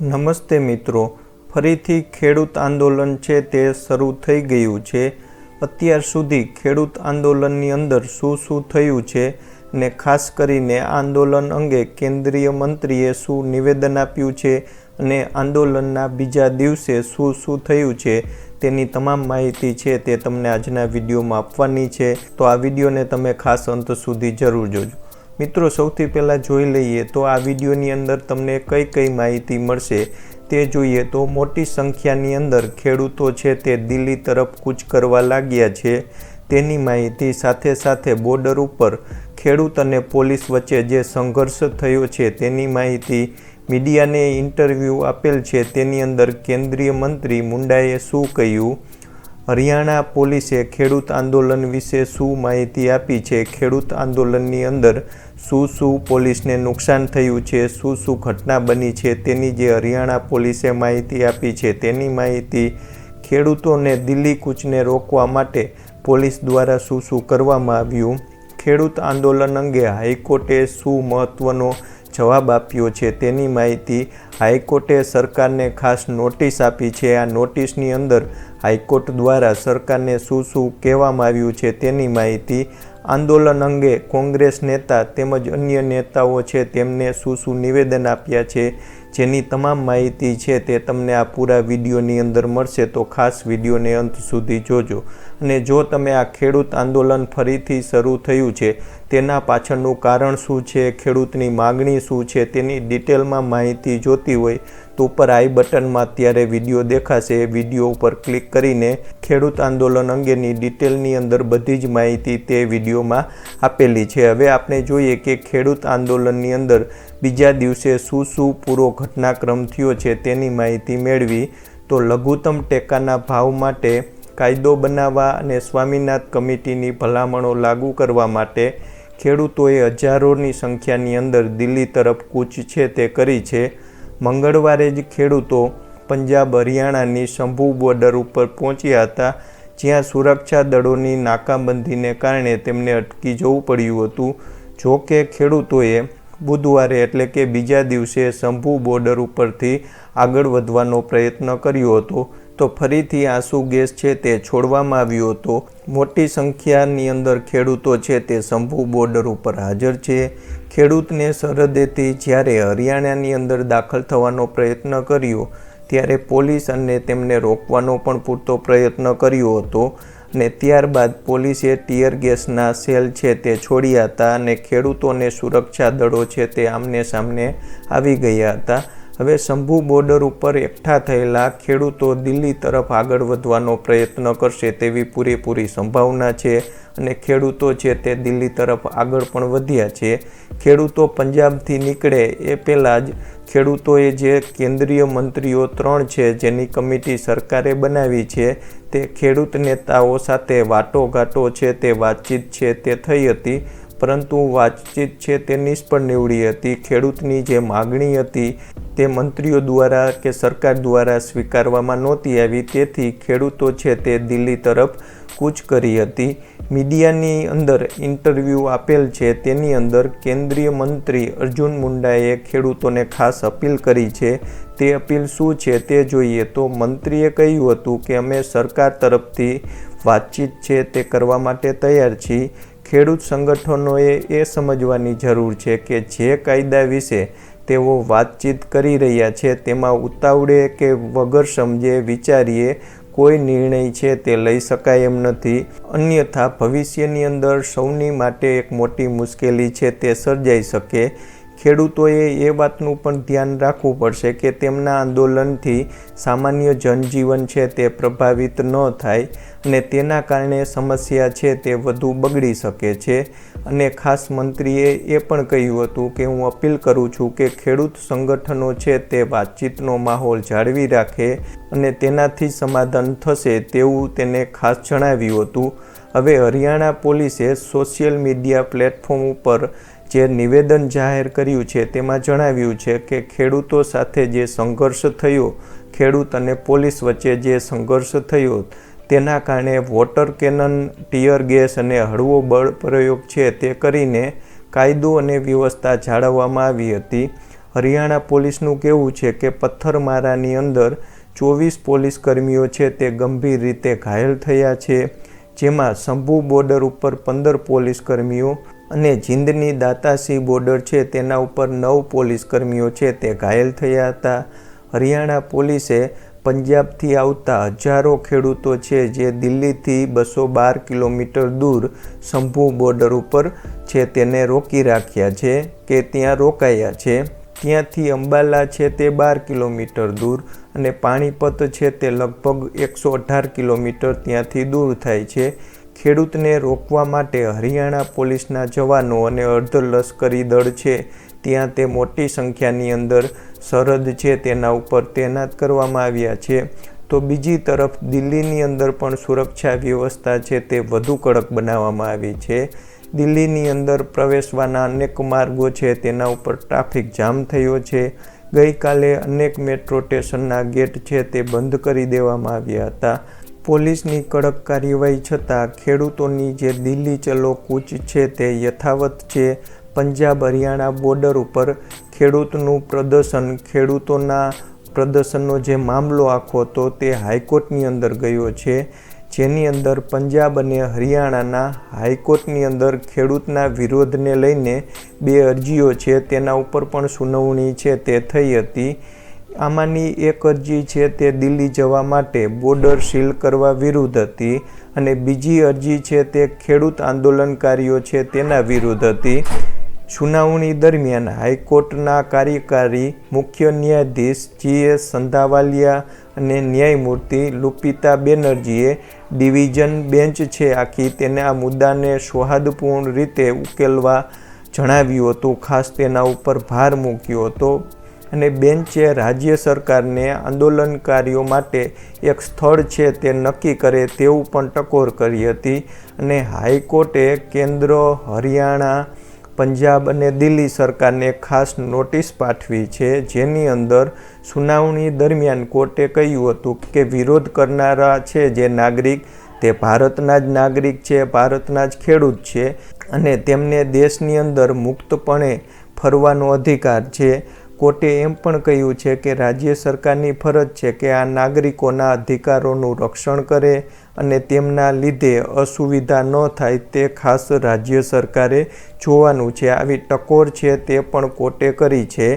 નમસ્તે મિત્રો, ફરીથી ખેડૂત આંદોલન છે તે શરૂ થઈ ગયું છે. અત્યાર સુધી ખેડૂત આંદોલનની અંદર શું શું થયું છે ને ખાસ કરીને આંદોલન અંગે કેન્દ્રીય મંત્રીએ શું નિવેદન આપ્યું છે અને આંદોલનના બીજા દિવસે શું શું થયું છે તેની તમામ માહિતી છે તે તમને આજના વિડીયોમાં આપવાની છે. તો આ વિડીયોને તમે ખાસ અંત સુધી જરૂર જોજો. મિત્રો, સૌથી પહેલાં જોઈ લઈએ તો આ વિડીયોની અંદર તમને કઈ કઈ માહિતી મળશે તે જોઈએ તો મોટી સંખ્યાની અંદર ખેડૂતો છે તે દિલ્હી તરફ કૂચ કરવા લાગ્યા છે. તેની માહિતી સાથે સાથે બોર્ડર ઉપર ખેડૂત અને પોલીસ વચ્ચે જે સંઘર્ષ થયો છે તેની માહિતી મીડિયાને ઇન્ટરવ્યૂ આપેલ છે. તેની અંદર કેન્દ્રીય મંત્રી મુંડાએ શું કહ્યું? હરિયાણા પોલીસે ખેડૂત આંદોલન વિશે શું માહિતી આપી છે? ખેડૂત આંદોલનની અંદર શું શું પોલીસને નુકસાન થયું છે? શું શું ઘટના બની છે? તેની જે હરિયાણા પોલીસે માહિતી આપી છે, તેની માહિતી ખેડૂતોને દિલ્હી કૂચને રોકવા માટે પોલીસ દ્વારા શું શું કરવામાં આવ્યું? ખેડૂત આંદોલન અંગે હાઈકોર્ટે શું મહત્ત્વનો જવાબ આપ્યો છે? તેની માહિતી હાઈકોર્ટે સરકારને ખાસ નોટિસ આપી છે. આ નોટિસની અંદર હાઈકોર્ટ દ્વારા સરકારને શું શું કહેવામાં આવ્યું છે તેની માહિતી આંદોલન અંગે કોંગ્રેસ નેતા તેમજ અન્ય નેતાઓ છે તેમને શું શું નિવેદન આપ્યા છે જેની તમામ માહિતી છે તે તમને આ પૂરા વિડીયોની અંદર મળશે, તો ખાસ વિડીયોને અંત સુધી જોજો. અને જો તમે આ ખેડૂત આંદોલન ફરીથી શરૂ થયું છે, તેના પાછળનું કારણ શું છે, ખેડૂતની માગણી શું છે, તેની ડિટેલમાં માહિતી જોતી હોય, તો ઉપર આઈ બટનમાં અત્યારે વીડિયો દેખાશે. એ વીડિયો ઉપર ક્લિક કરીને ખેડૂત આંદોલન અંગેની ડિટેલની અંદર બધી જ માહિતી તે વિડીયોમાં આપેલી છે. હવે આપણે જોઈએ કે ખેડૂત આંદોલનની અંદર બીજા દિવસે શું શું પૂરો ઘટનાક્રમ થયો છે તેની માહિતી મેળવી તો લઘુત્તમ ટેકાના ભાવ માટે કાયદો બનાવવા અને સ્વામીનાથ કમિટીની ભલામણો લાગુ કરવા માટે ખેડૂતોએ હજારોની સંખ્યાની અંદર દિલ્હી તરફ કૂચ છે તે કરી છે. મંગળવારે જ ખેડૂતો પંજાબ, હરિયાણાની શંભુ બોર્ડર ઉપર પહોંચ્યા હતા, જ્યાં સુરક્ષા દળોની નાકાબંધીને કારણે તેમને અટકી જવું પડ્યું હતું. જો કે ખેડૂતોએ બુધવારે એટલે કે બીજા દિવસે શંભુ બોર્ડર ઉપરથી આગળ વધવાનો પ્રયત્ન કર્યો હતો. તો ફરીથી આંસુ ગેસ છે તે છોડવામાં આવ્યો હતો. મોટી સંખ્યાની અંદર ખેડૂતો છે તે શંભુ બોર્ડર ઉપર હાજર છે. ખેડૂતને સરહદેથી જ્યારે હરિયાણાની અંદર દાખલ થવાનો પ્રયત્ન કર્યો, ત્યારે પોલીસ અને તેમને રોકવાનો પણ પૂરતો પ્રયત્ન કર્યો હતો. અને ત્યારબાદ પોલીસે ટીયર ગેસના સેલ છે તે છોડ્યા હતા અને ખેડૂતોને સુરક્ષા દળો છે તે આમને સામને આવી ગયા હતા. હવે શંભુ બોર્ડર ઉપર એકઠા થયેલા ખેડૂતો દિલ્હી તરફ આગળ વધવાનો પ્રયત્ન કરશે તેવી પૂરેપૂરી સંભાવના છે અને ખેડૂતો છે તે દિલ્હી તરફ આગળ પણ વધ્યા છે. ખેડૂતો પંજાબથી નીકળે એ પહેલાં જ ખેડૂતોએ જે કેન્દ્રીય મંત્રીઓ ત્રણ છે જેની કમિટી સરકારે બનાવી છે તે ખેડૂત નેતાઓ સાથે વાટોઘાટો છે તે વાતચીત છે તે થઈ હતી, પરંતુ વાતચીત છે તે નિષ્ફળ નીવડી હતી. ખેડૂતની જે માગણી હતી તે મંત્રીઓ દ્વારા કે સરકાર દ્વારા સ્વીકારવામાં નહોતી આવી, તેથી ખેડૂતો છે તે દિલ્હી તરફ કૂચ કરી હતી. મીડિયાની અંદર ઇન્ટરવ્યૂ આપેલ છે, તેની અંદર કેન્દ્રીય મંત્રી અર્જુન મુંડાએ ખેડૂતોને ખાસ અપીલ કરી છે. તે અપીલ શું છે તે જોઈએ તો મંત્રીએ કહ્યું હતું કે અમે સરકાર તરફથી વાતચીત છે તે કરવા માટે તૈયાર છીએ. ખેડૂત સંગઠનોએ એ સમજવાની જરૂર છે કે જે કાયદા વિશે તેઓ વાતચીત કરી રહ્યા છે. તેમાં ઉતાવળે કે વગર સમજે વિચારીએ, કોઈ નિર્ણય છે તે લઈ શકાય એમ નથી. અન્યથા ભવિષ્યની અંદર સૌની માટે એક મોટી મુશ્કેલી છે તે સર્જાઈ શકે. ખેડૂતોએ એ વાતનું પણ ધ્યાન રાખવું પડશે કે તેમના આંદોલનથી સામાન્ય જનજીવન છે તે પ્રભાવિત ન થાય અને તેના કારણે સમસ્યા છે તે વધુ બગડી શકે છે. અને ખાસ મંત્રીએ એ પણ કહ્યું હતું કે હું અપીલ કરું છું કે ખેડૂત સંગઠનો છે તે વાતચીતનો માહોલ જાળવી રાખે અને તેનાથી સમાધાન થશે તેવું તેને ખાસ જણાવ્યું હતું. હવે હરિયાણા પોલીસે સોશિયલ મીડિયા પ્લેટફોર્મ ઉપર જે નિવેદન જાહેર કર્યું છે, તેમાં જણાવ્યું છે કે ખેડૂતો સાથે જે સંઘર્ષ થયો, ખેડૂત અને પોલીસ વચ્ચે જે સંઘર્ષ થયો, તેના કારણે વોટર કેનન, ટીયર ગેસ અને હળવો બળ પ્રયોગ છે તે કરીને કાયદો અને વ્યવસ્થા જાળવવામાં આવી હતી. હરિયાણા પોલીસનું કહેવું છે કે પથ્થરમારાની અંદર ચોવીસ પોલીસ કર્મીઓ છે તે ગંભીર રીતે ઘાયલ થયા છે, જેમાં શંભુ બોર્ડર ઉપર પંદર પોલીસ કર્મીઓ અને જીંદની દાતાસી બોર્ડર છે તેના ઉપર નવ પોલીસ કર્મીઓ છે તે ઘાયલ થયા હતા. હરિયાણા પોલીસે પંજાબથી આવતા હજારો ખેડૂતો છે જે દિલ્હીથી બસો બાર કિલોમીટર દૂર શંભુ બોર્ડર ઉપર છે તેને રોકી રાખ્યા છે કે ત્યાં રોકાયા છે. ત્યાંથી અંબાલા છે તે બાર કિલોમીટર દૂર અને પાણીપત છે તે લગભગ એકસો અઢાર કિલોમીટર ત્યાંથી દૂર થાય છે. ખેડૂતને રોકવા માટે હરિયાણા પોલીસના જવાનો અને અર્ધ લશ્કરી દળ છે. ત્યાં તે મોટી સંખ્યાની અંદર સરહદ છે, તેના ઉપર તૈનાત કરવામાં આવ્યા છે. તો બીજી તરફ દિલ્હીની અંદર પણ સુરક્ષા વ્યવસ્થા છે, તે વધુ કડક બનાવવામાં આવી છે. દિલ્હીની અંદર પ્રવેશવાના અનેક માર્ગો છે, તેના ઉપર ટ્રાફિક જામ થયો છે. ગઈકાલે અનેક મેટ્રો સ્ટેશનના ગેટ છે, તે બંધ કરી દેવામાં આવ્યા હતા. પોલીસની કડક કાર્યવાહી છતાં ખેડૂતોની જે દિલ્હી ચલો કૂચ છે તે યથાવત છે. પંજાબ હરિયાણા બોર્ડર ઉપર ખેડૂતનું પ્રદર્શન, ખેડૂતોના પ્રદર્શનનો જે મામલો આખો હતો તે હાઈકોર્ટની અંદર ગયો છે. જેની અંદર પંજાબ અને હરિયાણાના હાઈકોર્ટની અંદર ખેડૂતના વિરોધને લઈને બે અરજીઓ છે, તેના ઉપર પણ સુનાવણી છે, તે થઈ હતી. આમાંની એક અરજી છે તે દિલ્હી જવા માટે બોર્ડર સીલ કરવા વિરુદ્ધ હતી અને બીજી અરજી છે તે ખેડૂત આંદોલનકારીઓ છે તેના વિરુદ્ધ હતી. સુનાવણી દરમિયાન હાઈકોર્ટના કાર્યકારી મુખ્ય ન્યાયાધીશ જી એસ સંધાવાલિયા અને ન્યાયમૂર્તિ લુપિતા બેનર્જીએ ડિવિઝન બેન્ચ છે આખી તેને આ મુદ્દાને સૌહાર્દપૂર્ણ રીતે ઉકેલવા જણાવ્યું હતું. ખાસ તેના ઉપર ભાર મૂક્યો હતો. અને બેન્ચે રાજ્ય સરકારને આંદોલનકારીઓ માટે એક સ્થળ છે તે નક્કી કરે તેવું પણ ટકોર કરી હતી. અને હાઈકોર્ટે કેન્દ્ર, હરિયાણા, પંજાબ અને દિલ્હી સરકારને ખાસ નોટિસ પાઠવી છે. જેની અંદર સુનાવણી દરમિયાન કોર્ટે કહ્યું હતું કે વિરોધ કરનારા છે જે નાગરિક, તે ભારતના જ નાગરિક છે, ભારતના જ ખેડૂત છે અને તેમને દેશની અંદર મુક્તપણે ફરવાનો અધિકાર છે. કોર્ટે એમ પણ કહ્યું છે કે રાજ્ય સરકારની ફરજ છે કે આ નાગરિકોના અધિકારોનું રક્ષણ કરે અને તેમના લીધે અસુવિધા ન થાય તે ખાસ રાજ્ય સરકારે જોવાનું છે. આવી ટકોર છે તે પણ કોર્ટે કરી છે.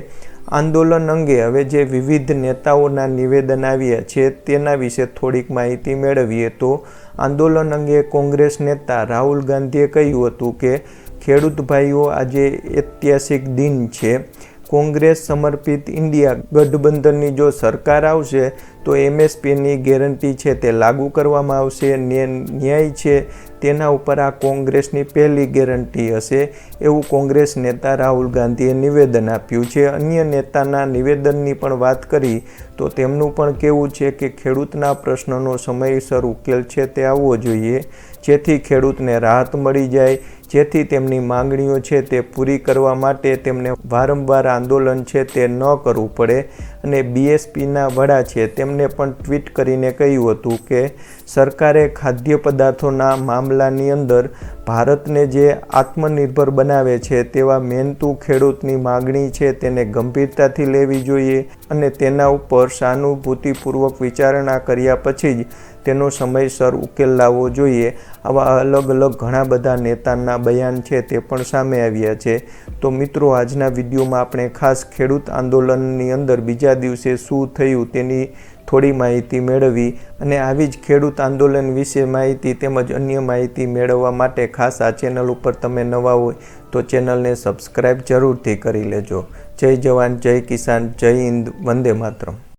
આંદોલન અંગે હવે જે વિવિધ નેતાઓના નિવેદન આવ્યા છે તેના વિશે થોડીક માહિતી મેળવીએ તો આંદોલન અંગે કોંગ્રેસ નેતા રાહુલ ગાંધીએ કહ્યું હતું કે, ખેડૂત ભાઈઓ, આજે ઐતિહાસિક દિન છે. કોંગ્રેસ સમર્પિત ઇન્ડિયા ગઠબંધનની જો સરકાર આવશે, તો એમએસપીની ગેરંટી છે તે લાગુ કરવામાં આવશે. ન્યાય છે તેના ઉપર આ કોંગ્રેસની પહેલી ગેરંટી હશે એવું કોંગ્રેસ નેતા રાહુલ ગાંધીએ નિવેદન આપ્યું છે. અન્ય નેતાના નિવેદનની પણ વાત કરી, તો તેમનું પણ કહેવું છે કે ખેડૂતના પ્રશ્નનો સમયસર ઉકેલ છે તે આવવો જોઈએ. જેથી ખેડૂતને રાહત મળી જાય જેથી તેમની માંગણીઓ છે તે પૂરી કરવા માટે તેમને વારંવાર આંદોલન છે તે ન કરવું પડે. અને બીએસપીના વડા છે તેમને પણ ટ્વીટ કરીને કહ્યું હતું કે, સરકારે ખાદ્ય પદાર્થોના મામલાની અંદર ભારતને જે આત્મનિર્ભર બનાવે છે તેવા મહેનતુ ખેડૂતની માગણી છે તેને ગંભીરતાથી લેવી જોઈએ અને તેના ઉપર સહાનુભૂતિપૂર્વક વિચારણા કર્યા પછી જ તેનો સમયસર ઉકેલ લાવવો જોઈએ. આવા અલગ અલગ ઘણા બધા નેતાના બયાન છે તે પણ સામે આવ્યા છે. તો મિત્રો, આજના વિડીયોમાં આપણે ખાસ ખેડૂત આંદોલનની અંદર બીજા દિવસે શું થયું તેની થોડી માહિતી મેળવી અને આવી જ ખેડૂત આંદોલન વિશે માહિતી તેમજ અન્ય માહિતી મેળવવા માટે ખાસ આ ચેનલ ઉપર તમે નવા હોય તો ચેનલને સબસ્ક્રાઈબ જરૂરથી કરી લેજો. જય જવાન, જય કિસાન, જય હિન્દ, વંદે માતરમ.